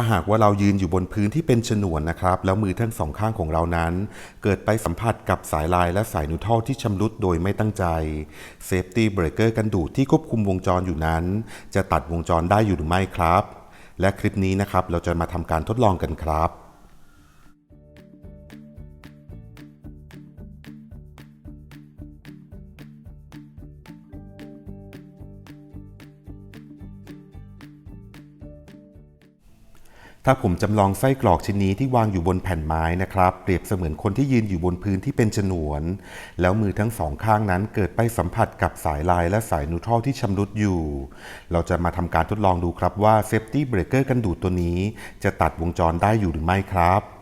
ถ้าหากว่าเรายืนอยู่บนพื้นที่เป็นฉนวนนะครับ แล้วมือทั้งสองข้างของเรานั้น เกิดไปสัมผัสกับสายลายและสายนิวทรัลที่ชำรุดโดยไม่ตั้งใจเซฟตี้เบรกเกอร์กันดูดที่ควบคุมวงจรอยู่นั้น จะตัดวงจรได้อยู่หรือไม่ครับ และคลิปนี้นะครับเราจะมาทำการทดลองกันครับ ถ้าผมจำลองไส้กรอกชิ้นนี้ที่วางอยู่บนแผ่นไม้นะครับ เปรียบเสมือนคนที่ยืนอยู่บนพื้นที่เป็นฉนวน แล้วมือทั้งสองข้างนั้นเกิดไปสัมผัสกับสายลายและสายนูทรัลที่ชำรุดอยู่ เราจะมาทำการทดลองดูครับว่าเซฟตี้เบรกเกอร์กันดูดตัวนี้ จะตัดวงจรได้อยู่หรือไม่ครับ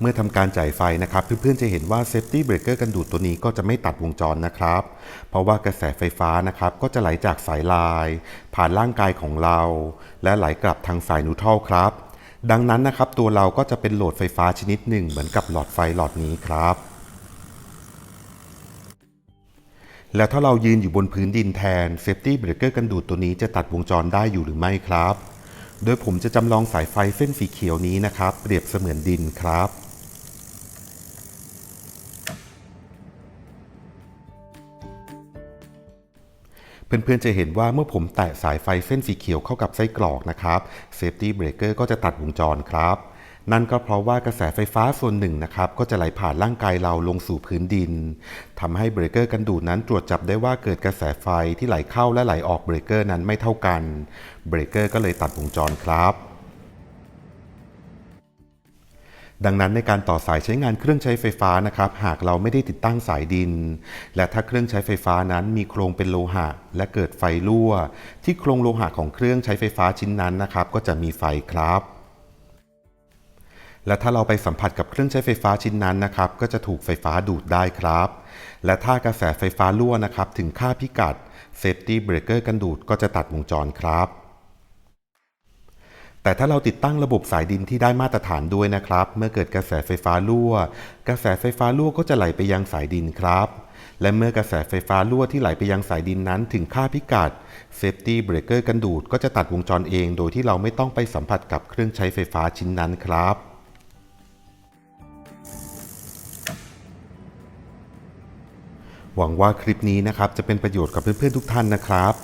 เมื่อทำการจ่ายไฟนะครับ เพื่อนๆจะเห็นว่าเซฟตี้เบรกเกอร์กันดูดตัวนี้ก็จะไม่ตัดวงจรนะครับ เพราะว่ากระแสไฟฟ้านะครับก็จะไหลจากสายลาย ผ่านร่างกายของเรา และไหลกลับทางสายนิวทรัลครับ ดังนั้นนะครับตัวเราก็จะเป็นโหลดไฟฟ้าชนิดหนึ่ง เหมือนกับหลอดไฟหลอดนี้ครับแล้วถ้าเรายืนอยู่บนพื้นดินแทนเซฟตี้เบรกเกอร์กันดูดตัวนี้จะตัดวงจรได้อยู่หรือไม่ครับ โดยผมจะจำลองสายไฟเส้นสีเขียวนี้นะครับ เปรียบเสมือนดินครับ เพื่อนๆจะเห็นว่าเมื่อผมแตะสายไฟเส้นสีเขียวเข้ากับไส้กรอกนะครับ Safety Breaker ก็จะตัดวงจรครับนั่นก็เพราะว่ากระแสไฟฟ้าส่วนหนึ่งนะครับก็จะไหลผ่านร่างกายเราลงสู่พื้นดินทำให้เบรกเกอร์กันดูดนั้นตรวจจับได้ว่าเกิดกระแสไฟที่ไหลเข้าและไหลออกเบรกเกอร์นั้นไม่เท่ากัน เบรกเกอร์ก็เลยตัดวงจรครับ ดังนั้นในการต่อสายใช้งานเครื่องใช้ไฟฟ้านะครับ หากเราไม่ได้ติดตั้งสายดิน และถ้าเครื่องใช้ไฟฟ้านั้นมีโครงเป็นโลหะ และเกิดไฟรั่ว ที่โครงโลหะของเครื่องใช้ไฟฟ้าชิ้นนั้นนะครับ ก็จะมีไฟครับและถ้าเราไปสัมผัสกับเครื่องใช้ไฟฟ้าชิ้นนั้นนะครับ ก็จะถูกไฟฟ้าดูดได้ครับ และถ้ากระแสไฟฟ้ารั่วนะครับ ถึงค่าพิกัด Safety Breaker กันดูดก็จะตัดวงจรครับ แต่ถ้าเราติดตั้งระบบสายดินที่ได้มาตรฐานด้วยนะครับ เมื่อเกิดกระแสไฟฟ้ารั่ว กระแสไฟฟ้ารั่วก็จะไหลไปยังสายดินครับ และเมื่อกระแสไฟฟ้ารั่วที่ไหลไปยังสายดินนั้นถึงค่าพิกัด Safety Breaker กันดูดก็จะตัดวงจรเองโดยที่เราไม่ต้องไปสัมผัสกับเครื่องใช้ไฟฟ้าชิ้นนั้นครับหวังว่าคลิปนี้นะครับจะเป็นประโยชน์กับเพื่อนๆทุกท่านนะครับ